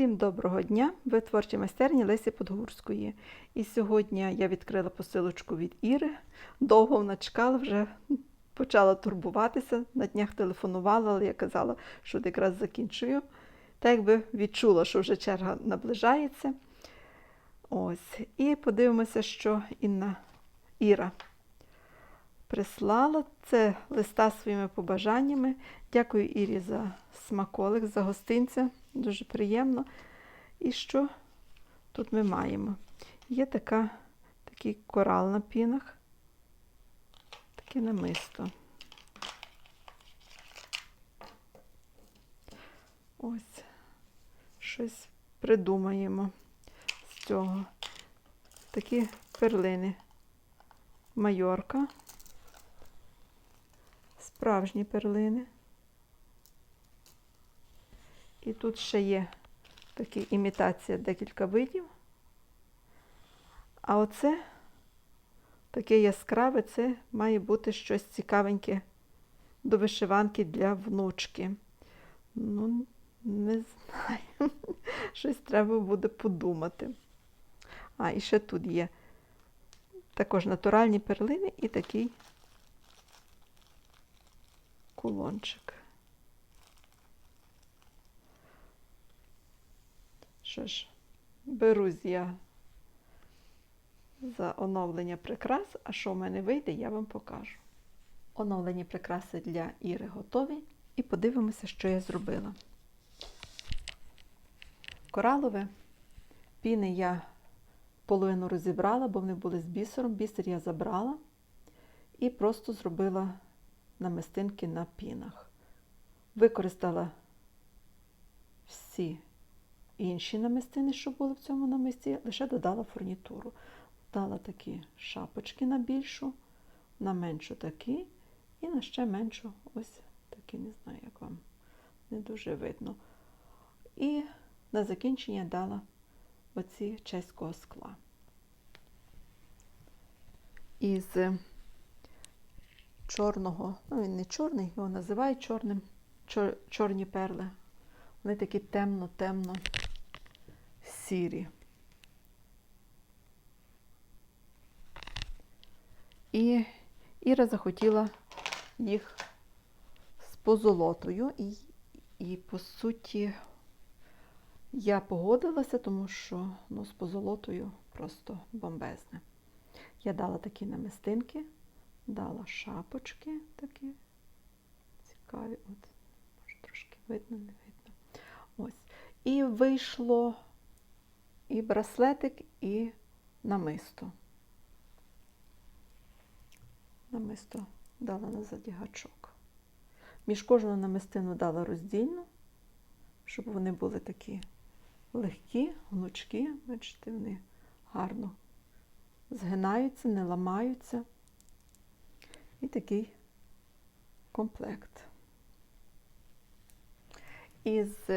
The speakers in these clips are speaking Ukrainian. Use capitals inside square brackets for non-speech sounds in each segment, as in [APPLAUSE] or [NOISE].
Всім доброго дня! Ви творчі майстерні Лесі Подгурської. І сьогодні я відкрила посилочку від Іри. Довго вона чекала, вже почала турбуватися. На днях телефонувала, але я казала, що якраз закінчую. Так якби відчула, що вже черга наближається. Ось. І подивимося, що Інна Іра прислала. Це листа своїми побажаннями. Дякую Ірі за смаколик, за гостинця. Дуже приємно. І що тут ми маємо? Є така, такий корал на пінах, таке намисто. Ось щось придумаємо з цього. Такі перлини. Майорка. Справжні перлини. І тут ще є такі імітація декілька видів. А оце таке яскраве, це має бути щось цікавеньке до вишиванки для внучки. Ну, не знаю. [LAUGHS] Щось треба буде подумати. А, і ще тут є також натуральні перлини і такий кулончик. Що ж, берусь я за оновлення прикрас, а що в мене вийде, я вам покажу. Оновлені прикраси для Іри готові. І подивимося, що я зробила. Коралове піни я половину розібрала, бо вони були з бісером. Бісер я забрала і просто зробила намистинки на пінах. Використала всі інші намистини, що були в цьому намисті, лише додала фурнітуру. Дала такі шапочки на більшу, на меншу такі, і на ще меншу ось такі, не знаю, як вам не дуже видно. І на закінчення дала оці чеського скла. Із чорного, ну він не чорний, його називають чорним, чор, чорні перли. Вони такі темно-темно сірі. І Іра захотіла їх з позолотою, і, і по суті, я погодилася, тому що ну, з позолотою просто бомбезне. Я дала такі намистинки, дала шапочки такі цікаві. От, може, трошки видно, не видно. Ось. І вийшло і браслетик, і намисто. Намисто дала на задягачок. Між кожну намистину дала роздільну, щоб вони були такі легкі, гнучкі, бачите, вони гарно згинаються, не ламаються. І такий комплект. Із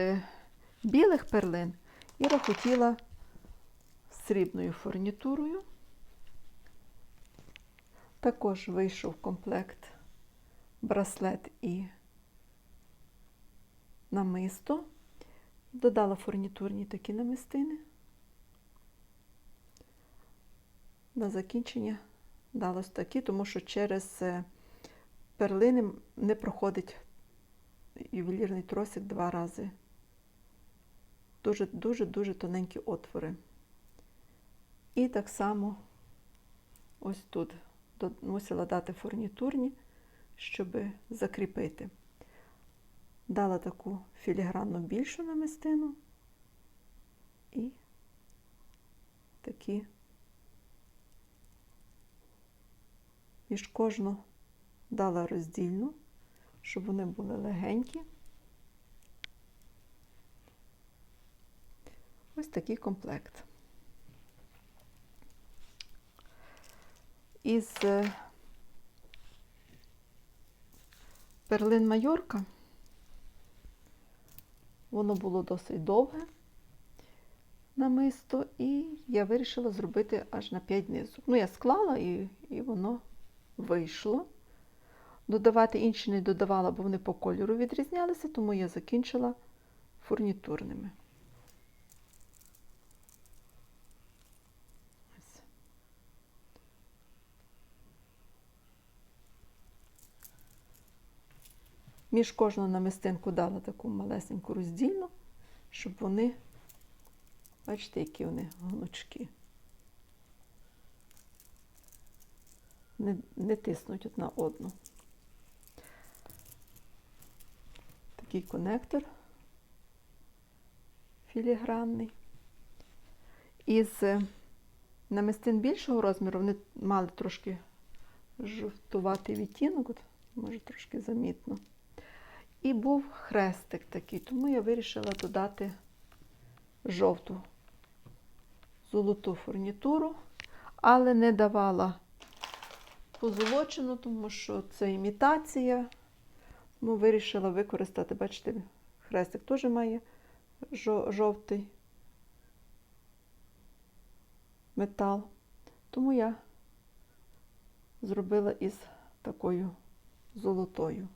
білих перлин Іра хотіла срібною фурнітурою. Також вийшов комплект браслет і намисто. Додала фурнітурні такі намистини. На закінчення далось такі, тому що через перлини не проходить ювелірний тросик два рази. Дуже-дуже-дуже тоненькі отвори. І так само ось тут мусила дати фурнітурні, щоб закріпити. Дала таку філігранну більшу намистину і такі між кожну дала роздільну, щоб вони були легенькі. Ось такий комплект. Із перлин Майорка воно було досить довге намисто, і я вирішила зробити аж на 5 низу. Ну, я склала і, і воно вийшло. Додавати інші не додавала, бо вони по кольору відрізнялися, тому я закінчила фурнітурними. Між кожну намистинку дала таку малесеньку роздільну, щоб вони, бачите, які вони гнучки. Не, не тиснуть одна одну. Такий конектор філігранний. Із намистин більшого розміру вони мали трошки жовтуватий відтінок, от, може трошки замітно. І був хрестик такий, тому я вирішила додати жовту золоту фурнітуру, але не давала позолочену, тому що це імітація. Тому вирішила використати, бачите, хрестик теж має жовтий метал. Тому я зробила із такою золотою.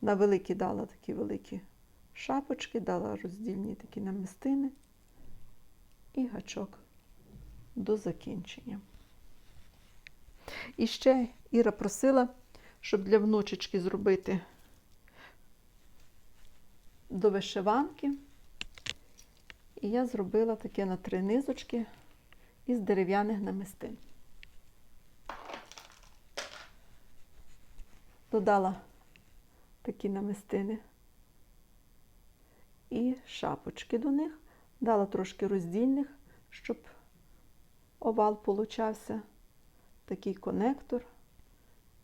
На великі дала такі великі шапочки, дала роздільні такі намистини і гачок до закінчення. І ще Іра просила, щоб для внучечки зробити до вишиванки. І я зробила таке на три низочки із дерев'яних намистин. Додала такі намистини і шапочки до них, дала трошки роздільних, щоб овал получався, такий конектор,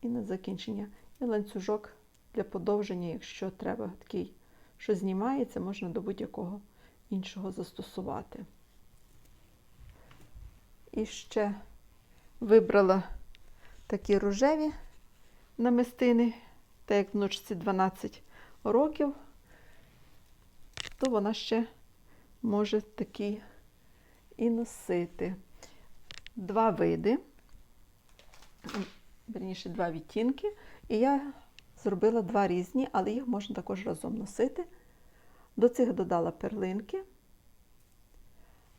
і на закінчення і ланцюжок для подовження, якщо треба такий, що знімається, можна до будь-якого іншого застосувати. І ще вибрала такі рожеві намистини, так як внучці 12 років, то вона ще може такі і носити. Два види, верніше, два відтінки. І я зробила два різні, але їх можна також разом носити. До цих додала перлинки,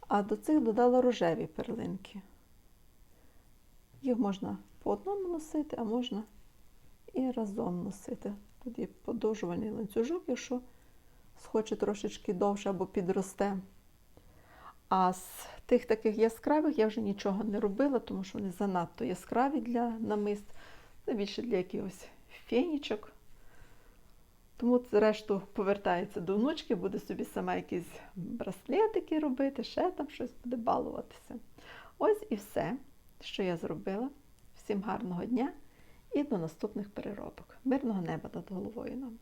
а до цих додала рожеві перлинки. Їх можна по одному носити, а можна і разом носити. Тут є подовжувальний ланцюжок, якщо схоче трошечки довше або підросте. А з тих таких яскравих я вже нічого не робила, тому що вони занадто яскраві для намист, це більше для якихось фенічок. Тому решту повертається до внучки, буде собі сама якісь браслетики робити, ще там щось буде балуватися. Ось і все, що я зробила. Всім гарного дня і до наступних переробок. Мирного неба над головою нам!